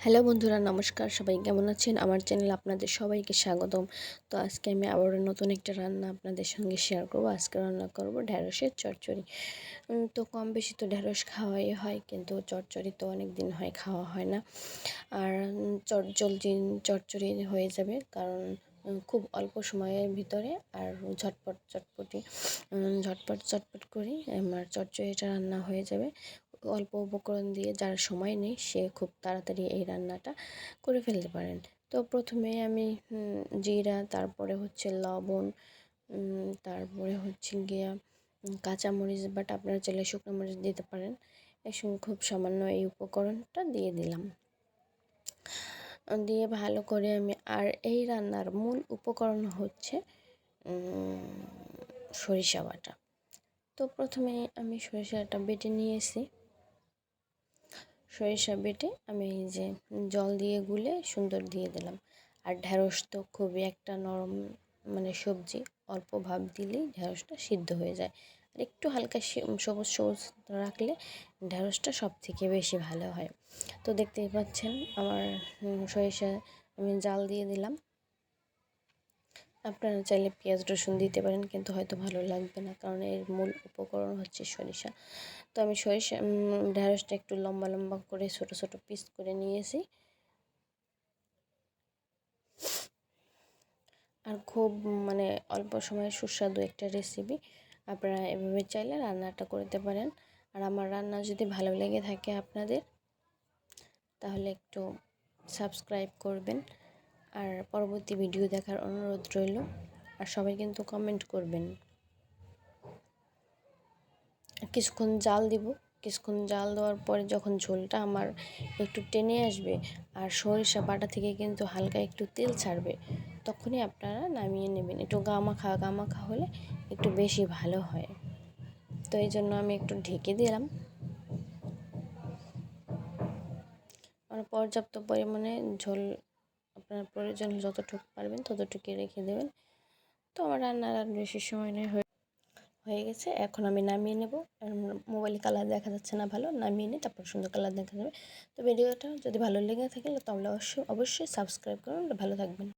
Hello বন্ধুরা নমস্কার। সবাই কেমন আছেন? আমার চ্যানেল আপনাদের সবাইকে স্বাগতম। তো আজকে আমি আবারও নতুন একটা রান্না আপনাদের সঙ্গে শেয়ার করব। আজকে রান্না করব ঢ্যাঁড়সের চচ্চড়ি। তো কম বেশি তো ঢ্যাঁড়স খাওয়াই হয় কিন্তু চচ্চড়ি তো অনেক দিন হয় খাওয়া হয় না। আর উম, চট জলদি চচ্চড়ি হয়ে যাবে কারণ খুব অল্প সময়ের ভিতরে আর ঝটপট চটপটি ঝটপট চটপট করি আমার চচ্চড়িটা রান্না হয়ে যাবে। অল্প উপকরণ দিয়ে যার সময় নেই, সে খুব তাড়াতাড়ি এই রান্নাটা করে ফেলতে পারেন। তো প্রথমে আমি জিরা, তারপরে হচ্ছে লবণ তারপরে হচ্ছে গিয়া কাঁচামরিচ বাট আপনারা চাইলে শুকনো মরিচ দিতে পারেন। এর সঙ্গে খুব সামান্য এই উপকরণটা দিয়ে দিলাম। দিয়ে ভালো করে আমি, আর এই রান্নার মূল উপকরণ হচ্ছে সরিষা বাটা। তো প্রথমে আমি সরিষাটা বেটে নিয়েছি। সরিষা বেটে আমি এই যে জল দিয়ে গুলে সুন্দর দিয়ে দিলাম। আর ঢ্যাঁড়স তো খুবই একটা নরম মানে সবজি, অল্প ভাব দিলেই ঢ্যাঁড়সটা সিদ্ধ হয়ে যায়। আর একটু হালকা সবুজ সবুজ রাখলে ঢ্যাঁড়সটা সব থেকে বেশি ভালো হয়। তো দেখতেই পাচ্ছেন আমার সরিষা আমি জাল দিয়ে দিলাম। আপনারা চাইলে পেঁয়াজ, রসুন দিতে পারেন, কিন্তু হয়তো ভালো লাগবে না, কারণ এর মূল উপকরণ হচ্ছে সরিষা। তো আমি সরিষা ঢ্যাঁড়সটা একটু লম্বা লম্বা করে ছোট ছোট পিস করে নিয়েছি। আর খুব মানে অল্প সময়ে সুস্বাদু একটা রেসিপি আপনারা এভাবে চাইলে রান্নাটা করতে পারেন। আর আমার রান্না যদি ভালো লেগে থাকে আপনাদের, তাহলে একটু সাবস্ক্রাইব করবেন। আর পরবর্তী ভিডিও দেখার অনুরোধ রইল। আর সবাই কিন্তু কমেন্ট করবেন। কিছুক্ষণ জাল দিব। কিছুক্ষণ জাল দেওয়ার পরে যখন ঝোলটা আমার একটু টেনে আসবে আর সরিষা বাটা থেকে কিন্তু হালকা একটু তেল ছাড়বে, তখনই আপনারা নামিয়ে নেবেন। একটু গামাখা গামাখা হলে একটু বেশি ভালো হয়। তো এই জন্য আমি একটু ঢেকে দিলাম। আর পর্যাপ্ত পরিমাণে ঝোল আপনার প্রয়োজন যতটুকু পারবেন ততটুকু রেখে দেবেন। তো আমার রান্না আর বেশি সময় নেই, হয়ে হয়ে গেছে। এখন আমি নামিয়ে নেব। মোবাইলে কালার দেখা যাচ্ছে না ভালো, নামিয়ে নিই তারপর সুন্দর কালার দেখা যাবে। তো ভিডিওটা যদি ভালো লেগে থাকে তাহলে অবশ্যই অবশ্যই সাবস্ক্রাইব করুন। ভালো থাকবেন।